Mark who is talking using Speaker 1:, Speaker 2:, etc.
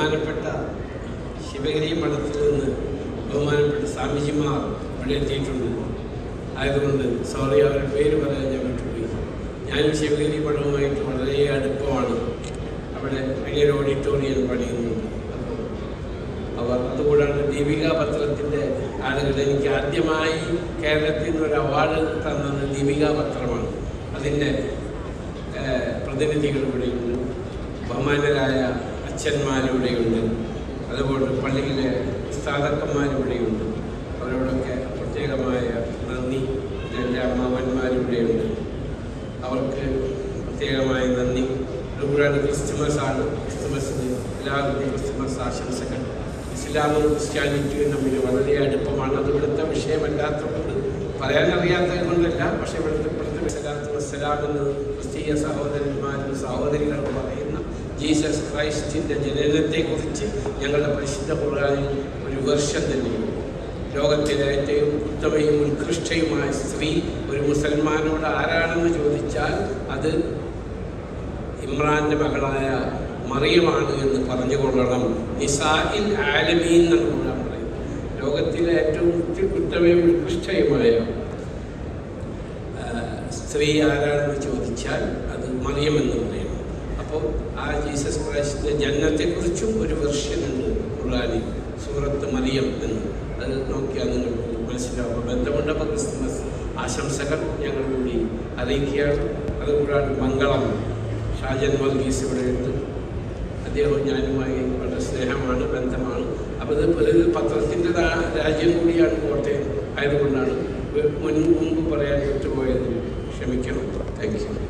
Speaker 1: ബഹുമാനപ്പെട്ട ശിവഗിരി മഠത്തിൽ നിന്ന് ബഹുമാനപ്പെട്ട സ്വാമിജിമാർ ഇവിടെ എത്തിയിട്ടുണ്ട് ആയതുകൊണ്ട് സോറി അവരുടെ പേര് പറയാൻ ഞാൻ വിട്ടുപോയി. ഞാനും ശിവഗിരി മഠവുമായിട്ട് വളരെ അടുപ്പമാണ്. അവിടെ വലിയൊരു ഓഡിറ്റോറിയം പണിയുന്നുണ്ട്. അപ്പോൾ അവർ അതുകൂടാണ്ട് ദീപിക പത്രത്തിന്റെ ആളുകൾ എനിക്ക് ആദ്യമായി കേരളത്തിൽ നിന്ന് ഒരു അവാർഡ് തന്നത് ദീപിക പത്രമാണ്. അതിന്റെ പ്രതിനിധികൾ ഇവിടെയുണ്ട് ബഹുമാനരായ അച്ഛന്മാരിവിടെയുണ്ട് അതുപോലെ പള്ളിയിലെ സ്ഥാപകന്മാരിവിടെയുണ്ട് അവരോടൊക്കെ പ്രത്യേകമായ നന്ദി. എന്റെ അമ്മാവന്മാരിവിടെയുണ്ട് അവർക്ക് പ്രത്യേകമായ നന്ദി. അതുകൂടാണ്ട് ക്രിസ്തുമസ് ആണ്. ക്രിസ്തുമസിന് എല്ലാവർക്കും ക്രിസ്തുമസ് ആശംസകൾ. ഇസ്ലാമും ക്രിസ്ത്യാനിറ്റിയും തമ്മിൽ വളരെ അടുപ്പമാണ്. അത് ഇവിടുത്തെ വിഷയമല്ലാത്തതുകൊണ്ട് പറയാനറിയാത്തത് കൊണ്ടല്ല. പക്ഷെ ഇവിടുത്തെ ഇവിടുത്തെ വസ്സലാം ക്രിസ്തീയ സഹോദരന്മാരും സഹോദരികളും പറയുന്ന ജീസസ് ക്രൈസ്റ്റിന്റെ ജനനത്തെക്കുറിച്ച് ഞങ്ങളുടെ പരിശുദ്ധ കുറാനിൽ ഒരു വർഷം തന്നെയുണ്ട് ലോകത്തിലെ ഏറ്റവും ഉത്തമയും ഉത്കൃഷ്ടയുമായ സ്ത്രീ ഒരു മുസൽമാനോട് ആരാണെന്ന് ചോദിച്ചാൽ അത് ഇമ്രാന്റെ മകളായ മറിയമാണ് എന്ന് പറഞ്ഞുകൊള്ളണം. നിസാഇൽ ആലമീൻ എന്നാണ് പറയുന്നത്. ലോകത്തിലെ ഏറ്റവും ഉത്ത- ഉത്തമയും ഉത്കൃഷ്ടയുമായ സ്ത്രീ ആരാണെന്ന് ചോദിച്ചാൽ അത് മറിയമെന്ന് പറയണം അപ്പോൾ ആ ജീസസ് ക്രൈസ്റ്റിന്റെ ജനനത്തെക്കുറിച്ചും ഒരു വെർഷനുണ്ട് ഖുർആനിൽ സൂറത്ത് മറിയം എന്ന്. അത് നോക്കിയാൽ നിങ്ങൾക്ക് അപ്പോൾ ബന്ധമുണ്ടപ്പോൾ ക്രിസ്തുമസ് ആശംസകൾ ഞങ്ങൾ കൂടി അറിയിക്കുകയാണ്. അതുകൂടാണ്ട് മംഗളം ഷാജൻ വർഗീസ് ഇവിടെ എടുത്ത് അദ്ദേഹവും ഞാനുമായി വളരെ സ്നേഹമാണ് ബന്ധമാണ്. അപ്പോൾ ഇത് ഒരു പത്രത്തിന്റെ രാജ്യം കൂടിയാണ് കോട്ടയം ആയതുകൊണ്ടാണ് മുൻപ് പറയാൻ വിട്ടുപോയത്. ക്ഷമിക്കണം. Thank you.